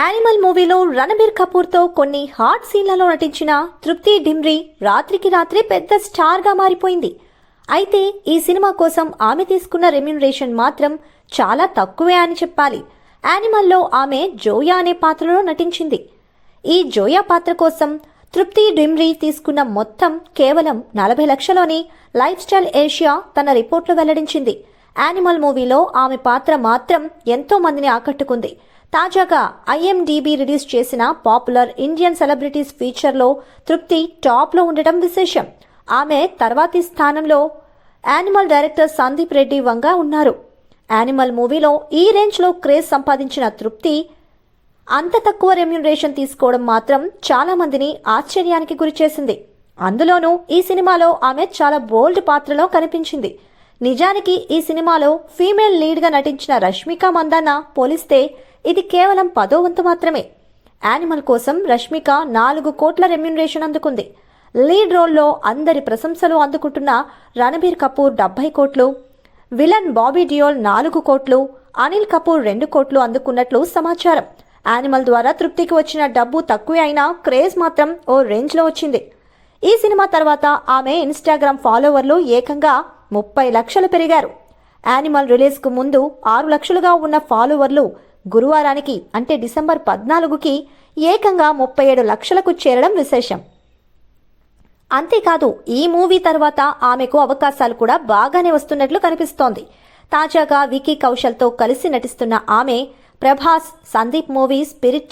Animal మూవీలో రణబీర్ కపూర్తో కొన్ని hot సీన్లలో నటించిన తృప్తి డిమ్రీ రాత్రికి రాత్రే పెద్ద స్టార్గా మారిపోయింది. అయితే ఈ సినిమా కోసం ఆమె తీసుకున్న రెమ్యునరేషన్ మాత్రం చాలా తక్కువే అని చెప్పాలి. యానిమల్లో ఆమె జోయా అనే పాత్రలో నటించింది. ఈ జోయా పాత్ర కోసం తృప్తి డిమ్రీ తీసుకున్న మొత్తం కేవలం నలభై లక్షలని లైఫ్ స్టైల్ ఏషియా తన రిపోర్ట్లో వెల్లడించింది. యానిమల్ మూవీలో ఆమె పాత్ర మాత్రం ఎంతో మందిని ఆకట్టుకుంది. తాజాగా ఐఎండిబి రిలీజ్ చేసిన పాపులర్ ఇండియన్ సెలబ్రిటీస్ ఫీచర్లో తృప్తి టాప్లో ఉండటం విశేషం. ఆమె తర్వాతి స్థానంలో యానిమల్ డైరెక్టర్ సందీప్ రెడ్డి వంగ ఉన్నారు. యానిమల్ మూవీలో ఈ రేంజ్లో క్రేజ్ సంపాదించిన తృప్తి అంత తక్కువ రెమ్యునరేషన్ తీసుకోవడం మాత్రం చాలా మందిని ఆశ్చర్యానికి గురిచేసింది అందులోనూ ఈ సినిమాలో ఆమె చాలా బోల్డ్ పాత్రలో కనిపించింది. నిజానికి ఈ సినిమాలో ఫీమేల్ లీడ్గా నటించిన రష్మిక మందాన పోలిస్తే ఇది కేవలం పదో వంతు మాత్రమే. యానిమల్ కోసం రష్మిక నాలుగు కోట్ల రెమ్యునరేషన్ అందుకుంది. లీడ్ రోల్లో అందరి ప్రశంసలు అందుకుంటున్న రణబీర్ కపూర్ డెబ్బై కోట్లు విలన్ బాబీ డియోల్ నాలుగు కోట్లు అనిల్ కపూర్ రెండు కోట్లు అందుకున్నట్లు సమాచారం. యానిమల్ ద్వారా తృప్తికి వచ్చిన డబ్బు తక్కువే అయినా క్రేజ్ మాత్రం ఓ రేంజ్లో వచ్చింది. ఈ సినిమా తర్వాత ఆమె ఇన్స్టాగ్రామ్ ఫాలోవర్లు ఏకంగా ముప్పై లక్షలు పెరిగారు. యానిమల్ రిలీజ్కు ముందు ఆరు లక్షలుగా ఉన్న ఫాలోవర్లు గురువారానికి అంటే డిసెంబర్ పద్నాలుగుకి ఏకంగా ముప్పై ఏడు లక్షలకు చేరడం విశేషం. అంతేకాదు ఈ మూవీ తర్వాత ఆమెకు అవకాశాలు కూడా బాగానే వస్తున్నట్లు కనిపిస్తోంది. తాజాగా వికీ కౌశల్తో కలిసి నటిస్తున్న ఆమె ప్రభాస్ సందీప్ మూవీ స్పిరిట్